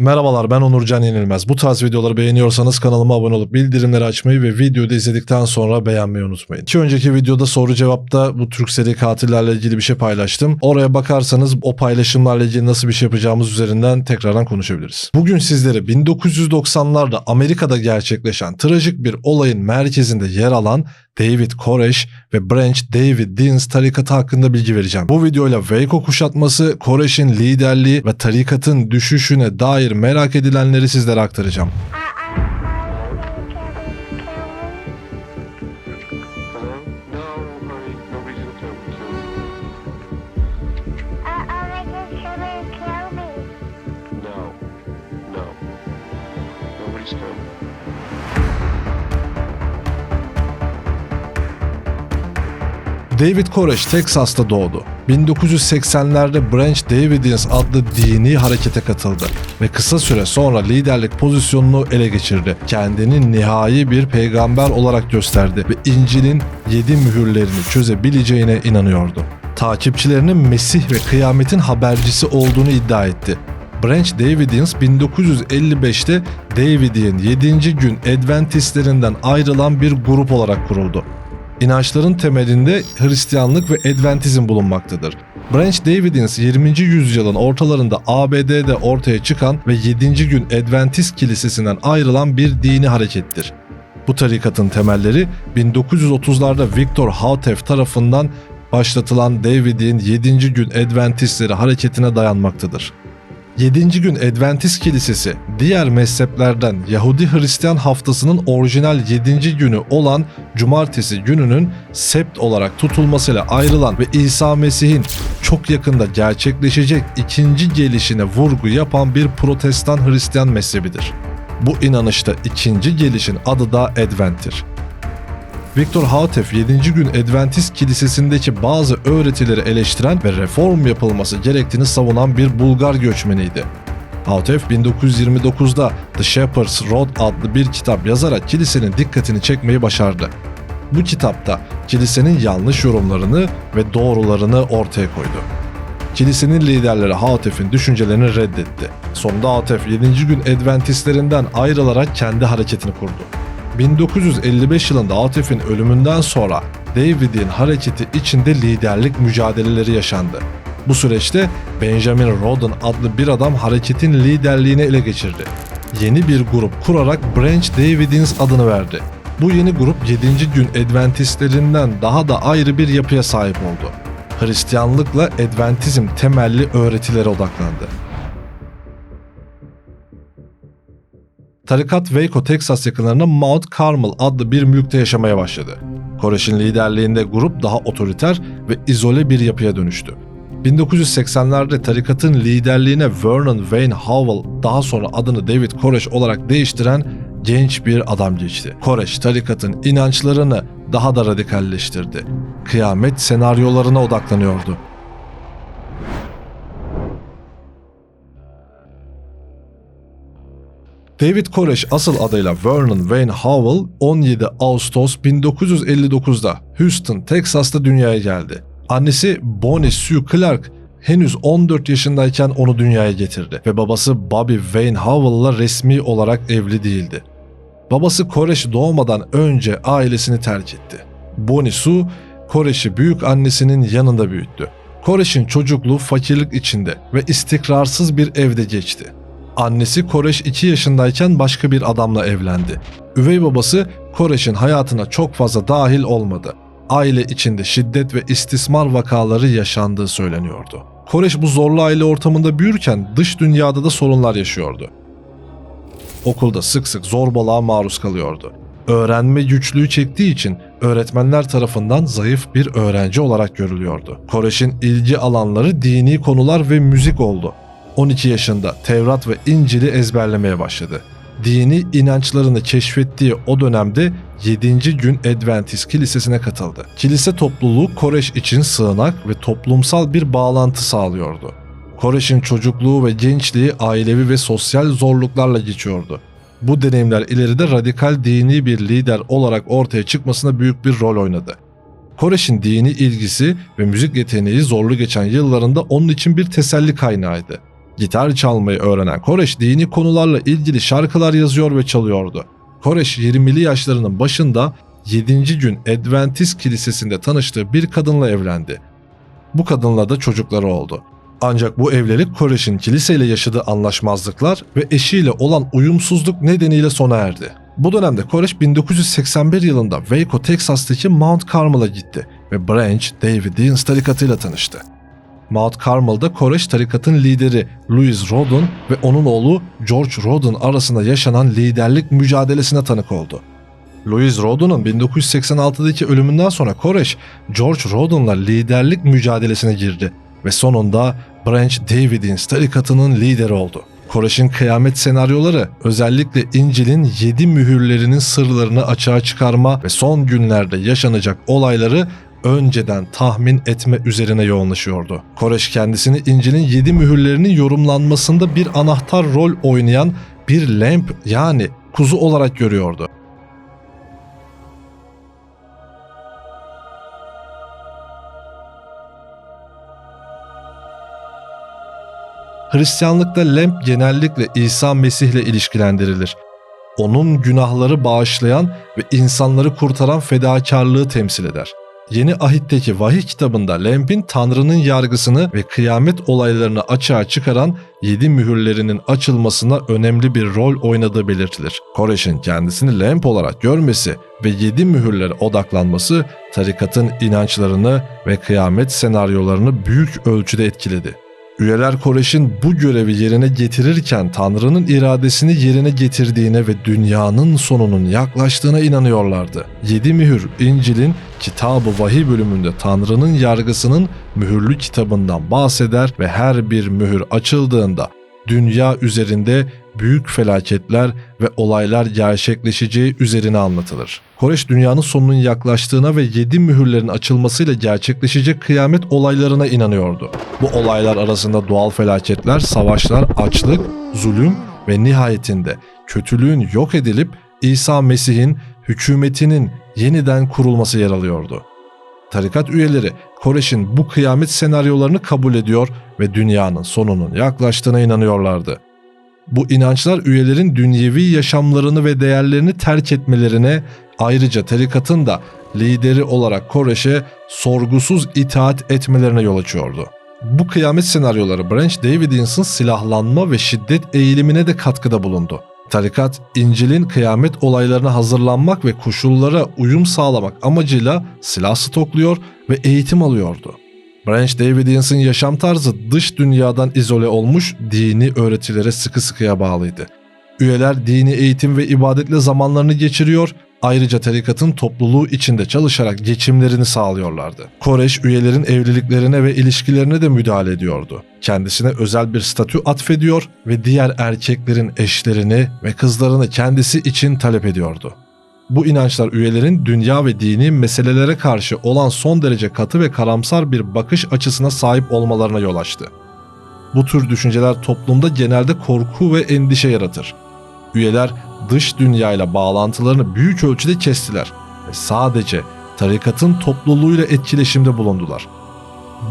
Merhabalar ben Onurcan Yenilmez. Bu tarz videoları beğeniyorsanız kanalıma abone olup bildirimleri açmayı ve videoyu izledikten sonra beğenmeyi unutmayın. İki önceki videoda soru cevapta bu Türk seri katillerle ilgili bir şey paylaştım. Oraya bakarsanız o paylaşımlarla ilgili nasıl bir şey yapacağımız üzerinden tekrardan konuşabiliriz. Bugün sizlere 1990'larda Amerika'da gerçekleşen trajik bir olayın merkezinde yer alan David Koresh ve Branch David Deans tarikatı hakkında bilgi vereceğim. Bu videoyla Waco kuşatması, Koresh'in liderliği ve tarikatın düşüşüne dair merak edilenleri sizlere aktaracağım. David Koresh Texas'ta doğdu. 1980'lerde Branch Davidians adlı dini harekete katıldı ve kısa süre sonra liderlik pozisyonunu ele geçirdi. Kendini nihai bir peygamber olarak gösterdi ve İncil'in yedi mühürlerini çözebileceğine inanıyordu. Takipçilerinin Mesih ve kıyametin habercisi olduğunu iddia etti. Branch Davidians 1955'te Davidian 7. gün Adventistlerinden ayrılan bir grup olarak kuruldu. İnançların temelinde Hristiyanlık ve Adventizm bulunmaktadır. Branch Davidians 20. yüzyılın ortalarında ABD'de ortaya çıkan ve 7. gün Adventist kilisesinden ayrılan bir dini harekettir. Bu tarikatın temelleri 1930'larda Victor Houteff tarafından başlatılan David'in 7. gün Adventistleri hareketine dayanmaktadır. 7. gün Adventist Kilisesi diğer mezheplerden Yahudi Hristiyan haftasının orijinal 7. günü olan cumartesi gününün sept olarak tutulmasıyla ayrılan ve İsa Mesih'in çok yakında gerçekleşecek ikinci gelişine vurgu yapan bir protestan Hristiyan mezhebidir. Bu inanışta ikinci gelişin adı da Advent'tir. Viktor Houteff 7. gün Adventist Kilisesi'ndeki bazı öğretileri eleştiren ve reform yapılması gerektiğini savunan bir Bulgar göçmeniydi. Houteff 1929'da The Shepherd's Road adlı bir kitap yazarak kilisenin dikkatini çekmeyi başardı. Bu kitapta kilisenin yanlış yorumlarını ve doğrularını ortaya koydu. Kilisenin liderleri Hautef'in düşüncelerini reddetti. Sonunda Hautef 7. gün Adventistlerinden ayrılarak kendi hareketini kurdu. 1955 yılında Hautef'in ölümünden sonra David'in hareketi içinde liderlik mücadeleleri yaşandı. Bu süreçte Benjamin Roden adlı bir adam hareketin liderliğini ele geçirdi. Yeni bir grup kurarak Branch Davidins adını verdi. Bu yeni grup 7. gün Adventistlerinden daha da ayrı bir yapıya sahip oldu. Hristiyanlıkla Adventizm temelli öğretilere odaklandı. Tarikat Waco, Texas yakınlarında Mount Carmel adlı bir mülkte yaşamaya başladı. Koresh'in liderliğinde grup daha otoriter ve izole bir yapıya dönüştü. 1980'lerde tarikatın liderliğine Vernon Wayne Howell daha sonra adını David Koresh olarak değiştiren genç bir adam geçti. Koresh tarikatın inançlarını daha da radikalleştirdi. Kıyamet senaryolarına odaklanıyordu. David Koresh asıl adıyla Vernon Wayne Howell 17 Ağustos 1959'da Houston, Texas'ta dünyaya geldi. Annesi Bonnie Sue Clark henüz 14 yaşındayken onu dünyaya getirdi ve babası Bobby Wayne Howell'la resmi olarak evli değildi. Babası Koresh doğmadan önce ailesini terk etti. Bonnie Sue, Koresh'i büyük annesinin yanında büyüttü. Koresh'in çocukluğu fakirlik içinde ve istikrarsız bir evde geçti. Annesi Koreş 2 yaşındayken başka bir adamla evlendi. Üvey babası Koreş'in hayatına çok fazla dahil olmadı. Aile içinde şiddet ve istismar vakaları yaşandığı söyleniyordu. Koreş bu zorlu aile ortamında büyürken dış dünyada da sorunlar yaşıyordu. Okulda sık sık zorbalığa maruz kalıyordu. Öğrenme güçlüğü çektiği için öğretmenler tarafından zayıf bir öğrenci olarak görülüyordu. Koreş'in ilgi alanları dini konular ve müzik oldu. 12 yaşında Tevrat ve İncil'i ezberlemeye başladı. Dini inançlarını keşfettiği o dönemde 7. gün Adventist Kilisesi'ne katıldı. Kilise topluluğu Koreş için sığınak ve toplumsal bir bağlantı sağlıyordu. Koreş'in çocukluğu ve gençliği ailevi ve sosyal zorluklarla geçiyordu. Bu deneyimler ileride radikal dini bir lider olarak ortaya çıkmasına büyük bir rol oynadı. Koreş'in dini ilgisi ve müzik yeteneği zorlu geçen yıllarında onun için bir teselli kaynağıydı. Gitar çalmayı öğrenen Koreş dini konularla ilgili şarkılar yazıyor ve çalıyordu. Koreş 20'li yaşlarının başında 7. gün Adventist Kilisesi'nde tanıştığı bir kadınla evlendi. Bu kadınla da çocukları oldu. Ancak bu evlilik Koreş'in kiliseyle yaşadığı anlaşmazlıklar ve eşiyle olan uyumsuzluk nedeniyle sona erdi. Bu dönemde Koreş 1981 yılında Waco, Texas'taki Mount Carmel'a gitti ve Branch David Deans tarikatıyla tanıştı. Mount Carmel'da Koreş tarikatın lideri Louis Rodin ve onun oğlu George Rodin arasında yaşanan liderlik mücadelesine tanık oldu. Louis Rodin'un 1986'daki ölümünden sonra Koreş, George Rodin'la liderlik mücadelesine girdi ve sonunda Branch David'in tarikatının lideri oldu. Koreş'in kıyamet senaryoları özellikle İncil'in 7 mühürlerinin sırlarını açığa çıkarma ve son günlerde yaşanacak olayları önceden tahmin etme üzerine yoğunlaşıyordu. Koreş kendisini İncil'in 7 mühürlerinin yorumlanmasında bir anahtar rol oynayan bir lamp yani kuzu olarak görüyordu. Hristiyanlıkta lamp genellikle İsa Mesih ile ilişkilendirilir. Onun günahları bağışlayan ve insanları kurtaran fedakarlığı temsil eder. Yeni Ahit'teki vahiy kitabında Lamp'in Tanrı'nın yargısını ve kıyamet olaylarını açığa çıkaran yedi mühürlerinin açılmasına önemli bir rol oynadığı belirtilir. Koreş'in kendisini Lamp olarak görmesi ve yedi mühürlere odaklanması tarikatın inançlarını ve kıyamet senaryolarını büyük ölçüde etkiledi. Üyeler Koreş'in bu görevi yerine getirirken Tanrı'nın iradesini yerine getirdiğine ve dünyanın sonunun yaklaştığına inanıyorlardı. Yedi mühür İncil'in kitabı vahiy bölümünde Tanrı'nın yargısının mühürlü kitabından bahseder ve her bir mühür açıldığında dünya üzerinde büyük felaketler ve olaylar gerçekleşeceği üzerine anlatılır. Koreş dünyanın sonunun yaklaştığına ve yedi mühürlerin açılmasıyla gerçekleşecek kıyamet olaylarına inanıyordu. Bu olaylar arasında doğal felaketler, savaşlar, açlık, zulüm ve nihayetinde kötülüğün yok edilip İsa Mesih'in hükümetinin yeniden kurulması yer alıyordu. Tarikat üyeleri Koreş'in bu kıyamet senaryolarını kabul ediyor ve dünyanın sonunun yaklaştığına inanıyorlardı. Bu inançlar üyelerin dünyevi yaşamlarını ve değerlerini terk etmelerine ayrıca tarikatın da lideri olarak Koreş'e sorgusuz itaat etmelerine yol açıyordu. Bu kıyamet senaryoları Branch Davidins'ın silahlanma ve şiddet eğilimine de katkıda bulundu. Tarikat, İncil'in kıyamet olaylarına hazırlanmak ve koşullara uyum sağlamak amacıyla silah stokluyor ve eğitim alıyordu. Branch Davidins'ın yaşam tarzı dış dünyadan izole olmuş dini öğretilere sıkı sıkıya bağlıydı. Üyeler dini eğitim ve ibadetle zamanlarını geçiriyor, ayrıca tarikatın topluluğu içinde çalışarak geçimlerini sağlıyorlardı. Koreş üyelerin evliliklerine ve ilişkilerine de müdahale ediyordu. Kendisine özel bir statü atfediyor ve diğer erkeklerin eşlerini ve kızlarını kendisi için talep ediyordu. Bu inançlar üyelerin dünya ve dini meselelere karşı olan son derece katı ve karamsar bir bakış açısına sahip olmalarına yol açtı. Bu tür düşünceler toplumda genelde korku ve endişe yaratır. Üyeler dış dünyayla bağlantılarını büyük ölçüde kestiler ve sadece tarikatın topluluğuyla etkileşimde bulundular.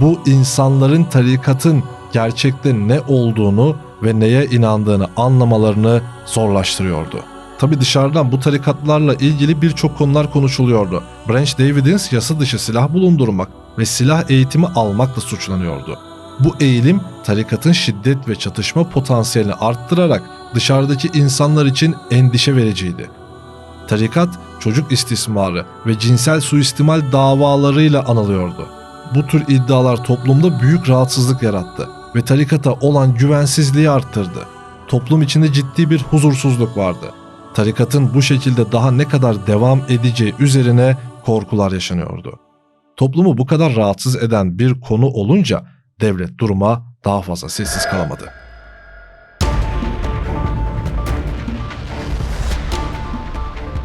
Bu insanların tarikatın gerçekte ne olduğunu ve neye inandığını anlamalarını zorlaştırıyordu. Tabi dışarıdan bu tarikatlarla ilgili birçok konular konuşuluyordu. Branch Davidins yasa dışı silah bulundurmak ve silah eğitimi almakla suçlanıyordu. Bu eğilim tarikatın şiddet ve çatışma potansiyelini arttırarak dışarıdaki insanlar için endişe vericiydi. Tarikat çocuk istismarı ve cinsel suistimal davalarıyla anılıyordu. Bu tür iddialar toplumda büyük rahatsızlık yarattı ve tarikata olan güvensizliği arttırdı. Toplum içinde ciddi bir huzursuzluk vardı. Tarikatın bu şekilde daha ne kadar devam edeceği üzerine korkular yaşanıyordu. Toplumu bu kadar rahatsız eden bir konu olunca devlet duruma daha fazla sessiz kalamadı.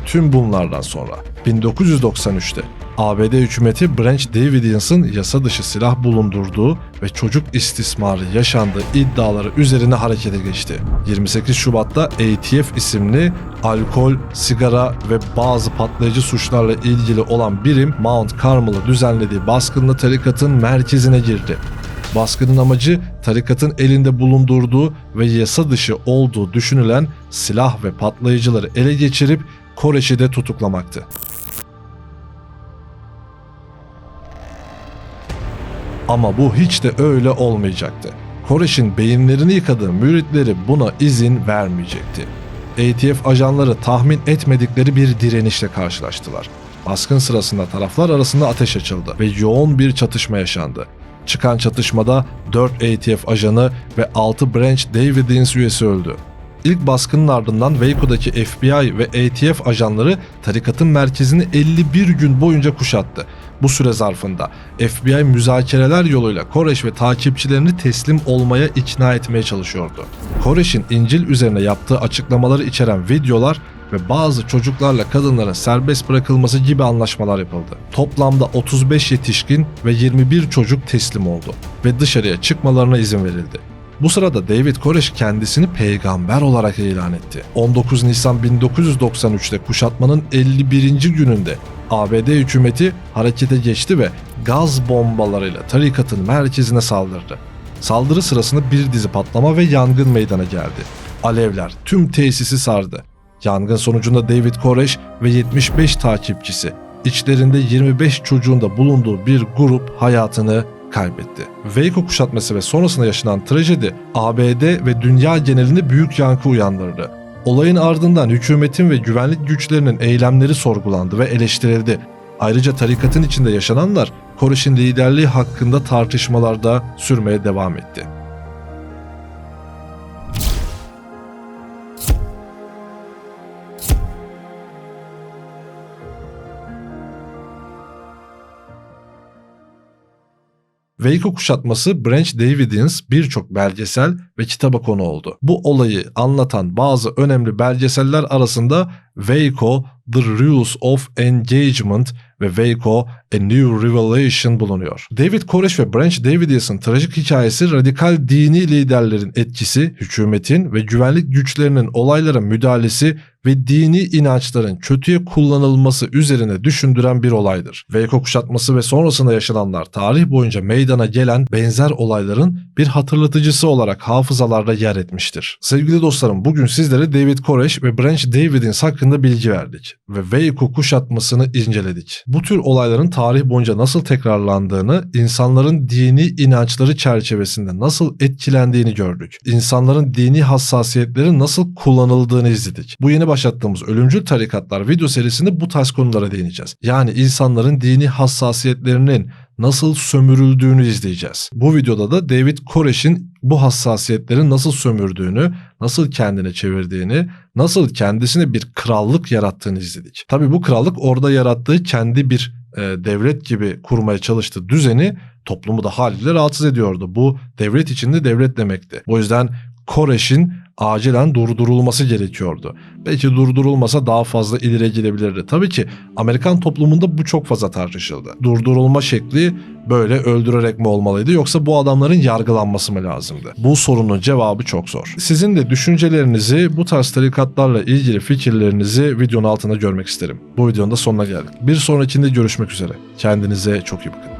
Tüm bunlardan sonra 1993'te ABD hükümeti Branch Davidins'ın yasa dışı silah bulundurduğu ve çocuk istismarı yaşandığı iddiaları üzerine harekete geçti. 28 Şubat'ta ATF isimli alkol, sigara ve bazı patlayıcı suçlarla ilgili olan birim Mount Carmel'ı düzenlediği baskınlı tarikatın merkezine girdi. Baskının amacı tarikatın elinde bulundurduğu ve yasa dışı olduğu düşünülen silah ve patlayıcıları ele geçirip Koreş'i de tutuklamaktı. Ama bu hiç de öyle olmayacaktı. Koreş'in beyinlerini yıkadığı müritleri buna izin vermeyecekti. ATF ajanları tahmin etmedikleri bir direnişle karşılaştılar. Baskın sırasında taraflar arasında ateş açıldı ve yoğun bir çatışma yaşandı. Çıkan çatışmada 4 ATF ajanı ve 6 Branch Davidins üyesi öldü. İlk baskının ardından Waco'daki FBI ve ATF ajanları tarikatın merkezini 51 gün boyunca kuşattı. Bu süre zarfında FBI müzakereler yoluyla Koreş ve takipçilerini teslim olmaya ikna etmeye çalışıyordu. Koreş'in İncil üzerine yaptığı açıklamaları içeren videolar ve bazı çocuklarla kadınların serbest bırakılması gibi anlaşmalar yapıldı. Toplamda 35 yetişkin ve 21 çocuk teslim oldu ve dışarıya çıkmalarına izin verildi. Bu sırada David Koresh kendisini peygamber olarak ilan etti. 19 Nisan 1993'te kuşatmanın 51. gününde ABD hükümeti harekete geçti ve gaz bombalarıyla tarikatın merkezine saldırdı. Saldırı sırasında bir dizi patlama ve yangın meydana geldi. Alevler tüm tesisi sardı. Yangın sonucunda David Koresh ve 75 takipçisi, içlerinde 25 çocuğun da bulunduğu bir grup hayatını kaybetti. Waco kuşatması ve sonrasında yaşanan trajedi ABD ve dünya genelinde büyük yankı uyandırdı. Olayın ardından hükümetin ve güvenlik güçlerinin eylemleri sorgulandı ve eleştirildi. Ayrıca tarikatın içinde yaşananlar Koresh'in liderliği hakkında tartışmalar da sürmeye devam etti. Waco kuşatması Branch Davidians birçok belgesel ve kitaba konu oldu. Bu olayı anlatan bazı önemli belgeseller arasında Waco The Rules of Engagement ve Waco A New Revelation bulunuyor. David Koresh ve Branch Davidians'ın trajik hikayesi radikal dini liderlerin etkisi, hükümetin ve güvenlik güçlerinin olaylara müdahalesi ve dini inançların kötüye kullanılması üzerine düşündüren bir olaydır. Waco kuşatması ve sonrasında yaşananlar tarih boyunca meydana gelen benzer olayların bir hatırlatıcısı olarak hafızalarda yer etmiştir. Sevgili dostlarım bugün sizlere David Koresh ve Branch Davidins hakkında bilgi verdik ve Waco kuşatmasını inceledik. Bu tür olayların tarih boyunca nasıl tekrarlandığını, insanların dini inançları çerçevesinde nasıl etkilendiğini gördük. İnsanların dini hassasiyetleri nasıl kullanıldığını izledik. Bu yeni başlattığımız Ölümcül Tarikatlar video serisinde bu tarz konulara değineceğiz. Yani insanların dini hassasiyetlerinin nasıl sömürüldüğünü izleyeceğiz. Bu videoda da David Koresh'in bu hassasiyetleri nasıl sömürdüğünü, nasıl kendine çevirdiğini, nasıl kendisine bir krallık yarattığını izledik. Tabi bu krallık orada yarattığı kendi bir e, devlet gibi kurmaya çalıştığı düzeni toplumu da haliyle rahatsız ediyordu. Bu devlet içinde devlet demekti. O yüzden Koresh'in acilen durdurulması gerekiyordu. Belki durdurulmasa daha fazla ileri gidebilirdi. Tabii ki Amerikan toplumunda bu çok fazla tartışıldı. Durdurulma şekli böyle öldürerek mi olmalıydı yoksa bu adamların yargılanması mı lazımdı? Bu sorunun cevabı çok zor. Sizin de düşüncelerinizi bu tarz tarikatlarla ilgili fikirlerinizi videonun altında görmek isterim. Bu videonun da sonuna geldik. Bir sonrakinde görüşmek üzere. Kendinize çok iyi bakın.